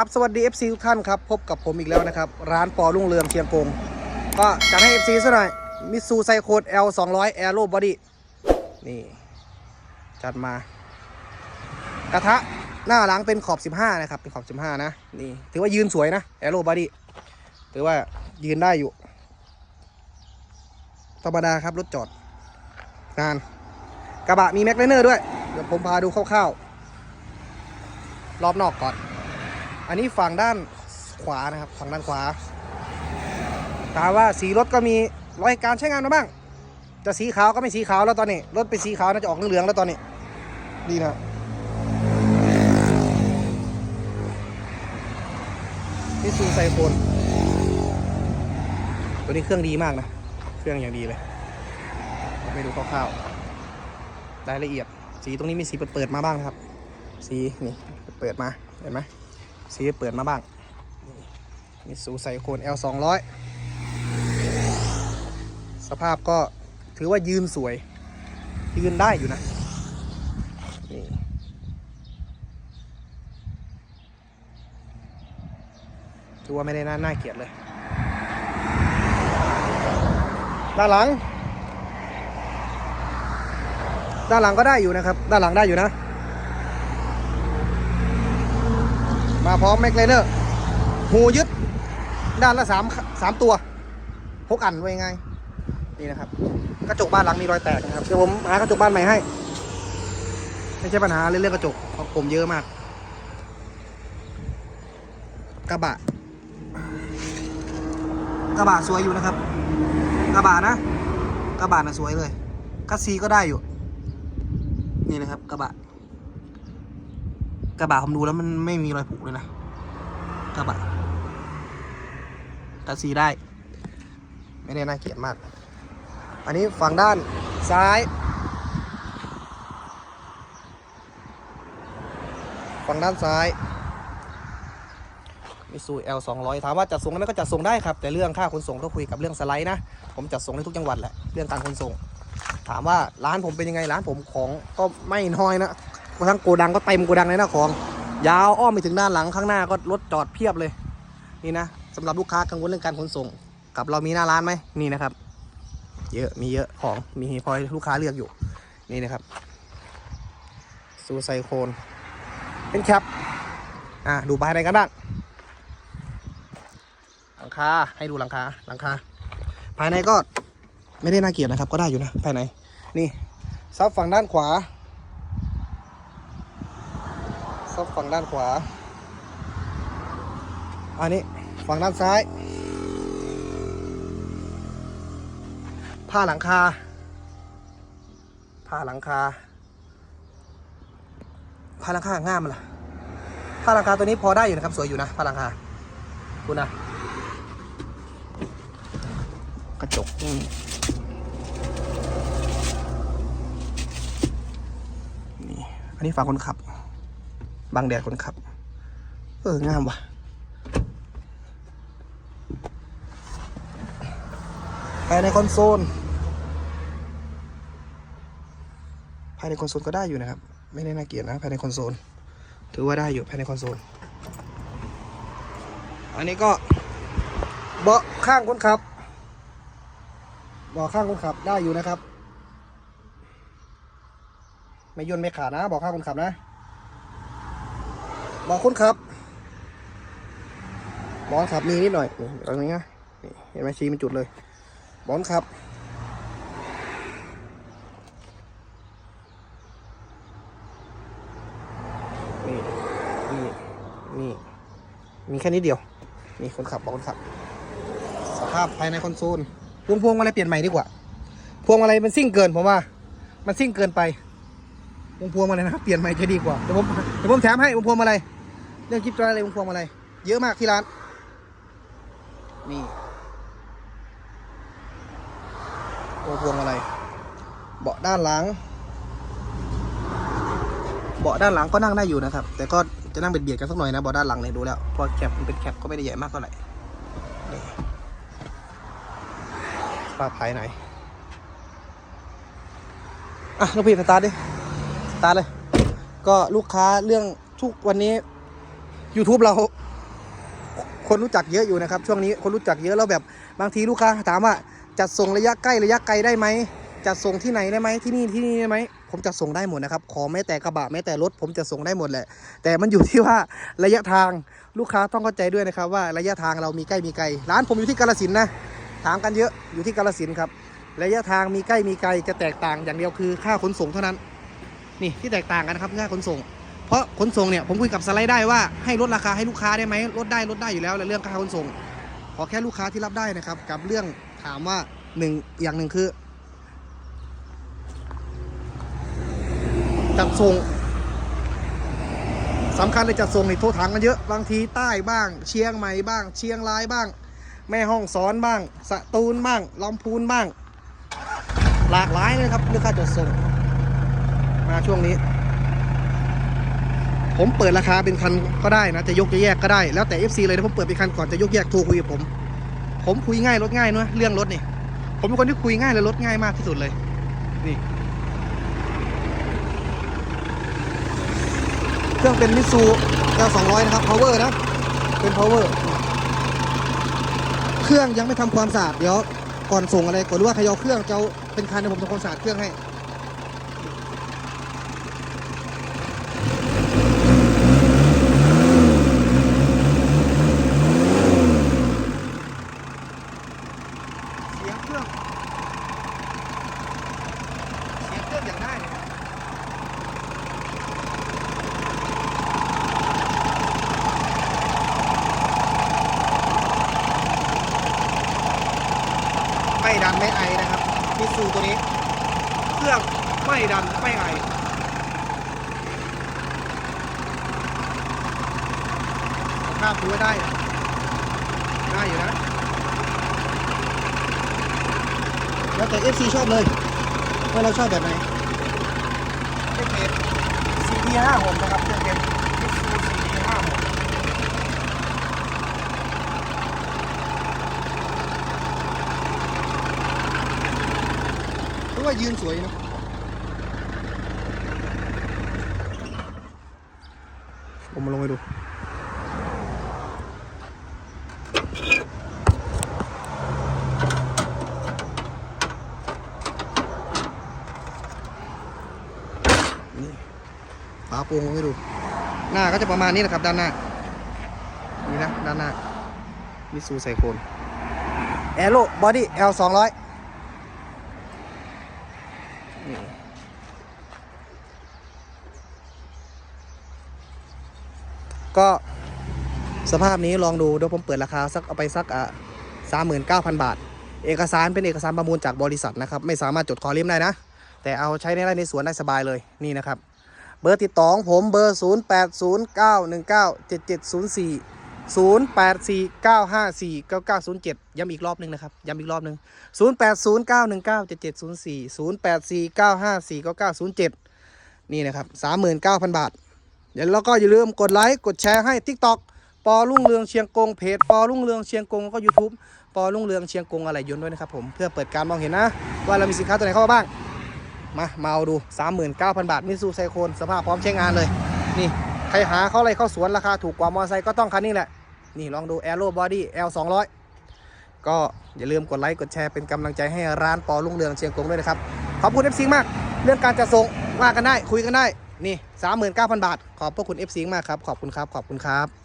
ครับสวัสดี FC ทุกท่านครับ พบกับผมอีกแล้วนะครับ ร้านปอรุ่งเรืองเชียงกง ก็จัดให้ FC ซะหน่อยมิซูไซโคด L 2 0 0 Aero Body นี่ จัดมา กระทะหน้าหลังเป็นขอบ 15 นะครับ เป็นขอบ 15 นะ นี่ ถือว่ายืนสวยนะ Aero Body ถือว่ายืนได้อยู่ ธรรมดาครับ รถจอด นาน กระบะมีแม็กไลเนอร์ด้วย เดี๋ยวผมพาดูคร่าวๆรอบนอกก่อน อันนี้ฝั่งด้านขวานะครับฝั่งด้านขวาถามว่าสีรถก็มีรอยการใช้งานมาบ้าง จะสีขาวก็ไม่สีขาวแล้วตอนนี้ รถเป็นสีขาวน่าจะออกเหลืองๆแล้วตอนนี้ดีนะนี่ซูไซโคนตัวนี้เครื่องดีมากนะ เครื่องอย่างดีเลยไปดูคร่าวๆรายละเอียด สีตรงนี้มีสีเปิดๆมาบ้างนะครับ สีนี่เปิดมา เห็นไหม สีเปิดมาบ้างมิสูไซโคน L 2 0 0สภาพก็ถือว่ายืนสวย ยืนได้อยู่นะนี่ถือว่าไม่ได้น่าน่าเกลียดเลย ด้านหลัง ด้านหลังก็ได้อยู่นะครับ ด้านหลังได้อยู่นะ มาพร้อมแม็กเลเนอร์หูยึดด้านละสามสามตัวพกอันไว้ไงนี่นะครับ กระจกบ้านหลังมีรอยแตกนะครับเดี๋ยวผมหากระจกบ้านใหม่ให้ ไม่ใช่ปัญหาเรื่องกระจกเพราะผมเยอะมาก กระบะ กระบะสวยอยู่นะครับ กระบะนะ กระบะน่ะสวยเลยคัสซีก็ได้อยู่ นี่นะครับ กระบะ กระบะผมดูแล้วมันไม่มีรอยผุเลยนะ กระบะตัดสีได้ ไม่ได้น่าเกลียดมาก อันนี้ฝั่งด้านซ้าย ฝั่งด้านซ้ายมิซู L 2 0 0ถามว่าจัดส่งได้ไหมก็จัดส่งได้ครับ แต่เรื่องค่าขนส่งต้องคุยกับเรื่องสไลด์นะ ผมจัดส่งได้ทุกจังหวัดแหละ เรื่องการขนส่ง ถามว่าร้านผมเป็นยังไง ร้านผมของก็ไม่น้อยนะ ทั้งโกดังก็เต็มโกดังเลยนะของ ยาวอ้อมไปถึงด้านหลังข้างหน้าก็รถจอดเพียบเลย นี่นะสำหรับลูกค้ากังวลเรื่องการขนส่ง กับเรามีหน้าร้านไหมนี่นะครับ เยอะมีเยอะของมีพอยลูกค้าเลือกอยู่ นี่นะครับซูไซโคนเป็นแคปอะดูภายในกันบ้างหลังคาให้ดูหลังคาหลังคาภายในก็ไม่ได้น่าเกลียดนะครับ ก็ได้อยู่นะภายในนี่ซับฝั่งด้านขวาับฝั่งด้านขวา อันนี้ฝั่งด้านซ้าย ผ้าหลังคา ผ้าหลังคา ผ้าหลังคางามมันล่ะ ผ้าหลังคาตัวนี้พอได้อยู่นะครับ สวยอยู่นะ ผ้าหลังคา คุณนะกระจกนี่ อันนี้ฝั่งคนขับ บังแดดคนขับ เอองามว่ะภายในคอนโซล ภายในคอนโซลก็ได้อยู่นะครับ ไม่ได้น่าเกลียดนะ ภายในคอนโซล ถือว่าได้อยู่ภายในคอนโซล อันนี้ก็เบาะข้างคนขับ เบาะข้างคนขับได้อยู่นะครับ ไม่ย่นไม่ขาดนะ เบาะข้างคนขับนะ บอกคนขับบอลขับมีนิดหน่อยนี่อาอย่างเงี้ยนี่เห็นไหมชี้เป็นจุดเลยบอลขับ นี่ นี่ นี่ มีแค่นี้เดียว นี่คนขับบอกคนขับ สภาพภายในคอนโซลพวงพวงมาลัยเปลี่ยนใหม่ดีกว่า พวงมาลัยมันซิ่งเกินผมว่า มันซิ่งเกินไปพวงพวงมาลัยนะเปลี่ยนใหม่จะดีกว่าเดี๋ยวผมเดี๋ยวผมแถมให้พวงพวงมาลัย เรื่องคลิปจอยอะไรพวงพวงมาลัยเยอะมากที่ร้าน นี่พวพวงมาลัยเบาะด้านหลัง เบาะด้านหลังก็นั่งได้อยู่นะครับ แต่ก็จะนั่งเบียดๆกันสักหน่อยนะเบาะด้านหลังเนี่ยดูแล้วพราะแคปมันเป็นแคปก็ไม่ได้ใหญ่มากเท่าไหร่นี่สภาภายในอะลูกพี่สตาร์ทดิสตาร์ทเลย ก็ลูกค้าเรื่องทุกวันนี้ YouTube เรา คนรู้จักเยอะอยู่นะครับ ช่วงนี้คนรู้จักเยอะแล้วแบบบางทีลูกค้าถามว่าจัดส่งระยะใกล้ระยะไกลได้ไหมจัดส่งที่ไหนได้ไหมที่นี่ที่นี่ได้ไหมผมจัดส่งได้หมดนะครับ ขอแม้แต่กระบะแม้แต่รถผมจะส่งได้หมดแหละ แต่มันอยู่ที่ว่าระยะทางลูกค้าต้องเข้าใจด้วยนะครับ ว่าระยะทางเรามีใกล้มีไกล ร้านผมอยู่ที่กาลสินนะถามกันเยอะอยู่ที่กาลสินครับ ระยะทางมีใกล้มีไกลจะแตกต่างอย่างเดียวคือค่าขนส่งเท่านั้น นี่ที่แตกต่างกันนะครับค่าขนส่ง เพราะขนส่งเนี่ยผมคุยกับสไลด์ได้ว่าให้ลดราคาให้ลูกค้าได้ไหมลดได้ลดได้อยู่แล้วในเรื่องค่าขนส่ง ขอแค่ลูกค้าที่รับได้นะครับ กับเรื่องถามว่าหนึ่งอย่างหนึ่งคือจัดส่งสำคัญเลยจัดส่งในโทรถามกันเยอะบางทีใต้บ้าง เชียงใหม่บ้าง เชียงรายบ้าง แม่ห้องสอนบ้าง สะตูลบ้างลำพูนบ้าง หลากหลายเลยครับเรื่องค่าจัดส่งมาช่วงนี้ ผมเปิดราคาเป็นคันก็ได้นะ จะยกจะแยกก็ได้ แล้วแต่ FC เลยนะผมเปิดเป็นคันก่อนจะยกแยกโทรคุยกับผม ผมคุยง่ายลดง่ายนะเรื่องรถนี่ ผมเป็นคนที่คุยง่ายและลดง่ายมากที่สุดเลย นี่ เครื่องเป็นมิซู L200 นะครับ power นะ เป็น power เครื่องยังไม่ทำความสะอาด เดี๋ยวก่อนส่งอะไรก่อนรือว่าใครเอาเครื่องจะเอาเป็นคันเดี๋ยวผมทำความสะอาดเครื่องให้ เสียงเค รื่อง เสียงเครื่องอย่างได้เลยไม่ดันไม่ไอนะครับมิสูตัวนี้ เครื่องไม่ดันไม่ไอสภาพถือว่าได้ ได้อยู่นะ แล้วแต่ FC ชอบเลยว่าเราชอบแบบไหนเครื่องเพจ CD 5 6นะครับเครื่องเพจ Mitsubishi CD 5 6เพราะว่ายืนสวยนะผมมาลงไปดู นี่ฝาโป รงให้ดู หน้าก็จะประมาณนี้นะครับ ด้านหน้านี่นะด้านหน้ามิซูไซโคนแอโร่บอดี้ L 2 0 0นี่ก็สภาพนี้ลองดูเดี๋ยวผมเปิดราคาสักเอาไปสักอะสามหมื่นเก้าพันบาท เอกสารเป็นเอกสารประมูลจากบริษัทนะครับ ไม่สามารถจดคอเล่มได้นะ แต่เอาใช้ในไร่ในสวนได้สบายเลยนี่นะครับ เบอร์ติดต่อของผมเบอร์ 0 8 0 9 1 9 7 7 0 4 0 8 4 9 5 4 9 9 0 7 ย้ำอีกรอบนึงนะครับ ย้ำอีกรอบนึง 0 8 0 9 1 9 7 7 0 4 0 8 4 9 5 4 9 9 0 7 นี่นะครับ 39,000 บาท เดี๋ยวแล้วก็อย่าลืมกดไลค์ กดแชร์ให้ TikTok ปอรุ่งเรืองเชียงกงเพจปอรุ่งเรืองเชียงกงแล้วก็ YouTube ปอรุ่งเรืองเชียงกงอะไรยนต์ด้วยนะครับผม เพื่อเปิดการมองเห็นนะ ว่าเรามีสินค้าตัวไหนเข้ามาบ้าง มามาเอาดู 39,000 บาทมิซูไซโคนสภาพพร้อมใช้งานเลย นี่ ใครหาเข้าอะไรเข้าสวนราคาถูกกว่ามอเตอร์ไซค์ก็ต้องคันนี้แหละ นี่ลองดู Aero Body L 200ก็อย่าลืมกดไลค์กดแชร์เป็นกำลังใจให้ร้านปอลุ่งเรืองเชียงกงด้วยนะครับ ขอบคุณ FC มาก เรื่องการจะส่งว่ากันได้คุยกันได้นี่ 39,000 บาท ขอบพระคุณ FC มากครับขอบคุณครับขอบคุณครับ